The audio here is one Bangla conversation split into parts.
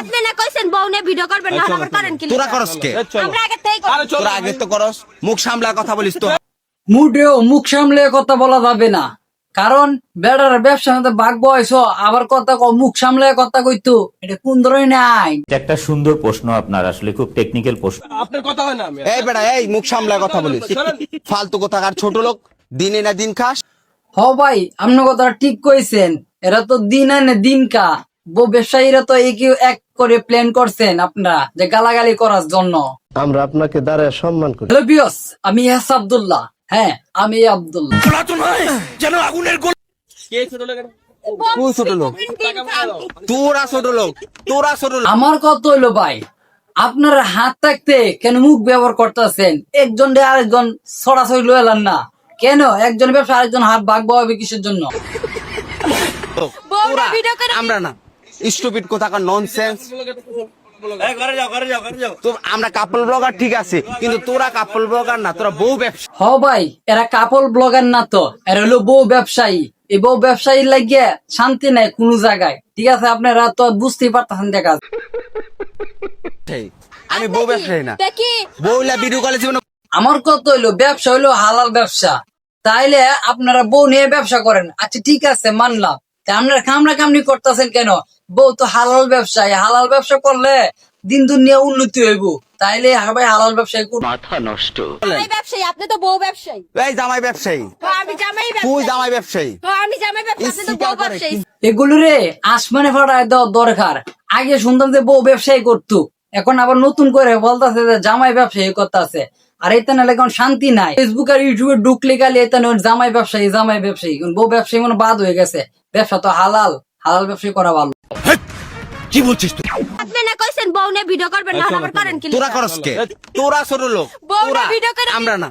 আপনি না কইছেন বউ নিয়ে ভিডিও করবেন না আবার করেন কি তোরা করস কে? আমরা আগে তোরা আগে তো করস। মুখ সামলা কথা বলিস তো। মুডেও মুখ সামলে কথা বলা যাবে না। কারণ বেড়ার ব্যবসার মধ্যে ভাগ বয়স আবার কথা মুখ সামলে কথা কইতো। এটা কোন ধরনের এটা একটা সুন্দর প্রশ্ন আপনার আসলে খুব টেকনিক্যাল প্রশ্ন। আপনার কথা হয় না এই বেটা এই মুখ সামলা কথা বলিস। ফালতু কথা আর ছোট লোক? দিনে না দিন খাস। হ ভাই আপনার কথা ঠিক কইছেন। এরা তো দিন আনে দিন কা ব্যবসায়ীরা তো এই এক করে প্ল্যান করছেন আপনারা যে গালাগালি করার জন্য। আমরা আপনাকে দাঁড়ায় সম্মান করি। হ্যালো বিয়স আমি এস আব্দুল্লাহ। হ্যাঁ আমি আব্দুল্লাহ। কে ছোট লোক ছোট লোক? তোরা ছোট লোক তোরা ছোট লোক। আমার কত হইল ভাই? আপনার হাত থাকতে কেন মুখ ব্যবহার করতেছেন? একজন দিয়ে আরেকজন সরাসরি লয়ে এলাম না। কেন? একজন ব্যবসা আরেকজন হাত ভাগ হবে কিসের জন্য? তোরা ভিডিও করে আমরা না। স্টুপিড কোথাকার ননসেন্স তো আমরা কাপল ব্লগার ঠিক আছে কিন্তু তোরা কাপল ব্লগার না তোরা বউ ব্যবসা হ ভাই এরা কাপল ব্লগার না তো এরা হলো বউ ব্যবসায়ী। এই বউ ব্যবসায়ী লাগিয়ে শান্তি নাই কোনো জায়গায়। ঠিক আছে আপনারা তো বুঝতেই পারতেছেন দেখা আমি বউ ব্যবসায়ী না। দেখি বউলা ভিডিও কলে জীবনে আমার কত হইল ব্যবসা হইল হালাল ব্যবসা। তাইলে আপনারা বউ নিয়ে ব্যবসা করেন। আচ্ছা ঠিক আছে মানলাম। আপনারা কামড়া কামড়ি করতেছেন কেন? বউ তো হালাল ব্যবসায় হালাল ব্যবসা করলে দিন দুনিয়া উন্নতি হইব। তাইলে সবাই হালাল ব্যবসায়ী করুন। জামাই ব্যবসায়ী আপনি তো বউ ব্যবসায়ী। এই জামাই ব্যবসায়ী। তো আমি জামাই তুই ব্যবসায়ী। জামাই ব্যবসায়ী? তো আমি জামাই ব্যবসায়ী আপনি তো বউ ব্যবসায়ী। এগুলো রে আসমানে ফাটায় দেওয়া দরকার। আগে শুনতাম যে বউ ব্যবসায়ী করতো এখন আবার নতুন করে বলতেছে যে জামাই ব্যবসায়ী করতেছে। আর এতে নাহলে এখন শান্তি নাই। ফেসবুক আর ইউটিউবে ঢুকলে খালি এতে না জামাই ব্যবসায়ী জামাই ব্যবসায়ী। এখন বউ ব্যবসায়ী মানে বাদ হয়ে গেছে। ব্যবসা তো হালাল হালাল ব্যবসায়ী করা ভালো। আপনি না কইছেন বউ নে ভিডিও করবেন না আবার করেন কি তোরা করস কে? তোরা ছোট লোক বউ নে ভিডিও করে- আমরা না।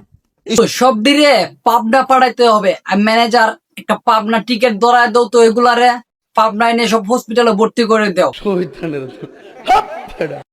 সব দিরে পাবনা পাড়াইতে হবে। আর ম্যানেজার একটা পাবনা টিকিট ধরায় দাও তো এগুলারে। পাবনা এনে সব হসপিটালে ভর্তি করে দাও।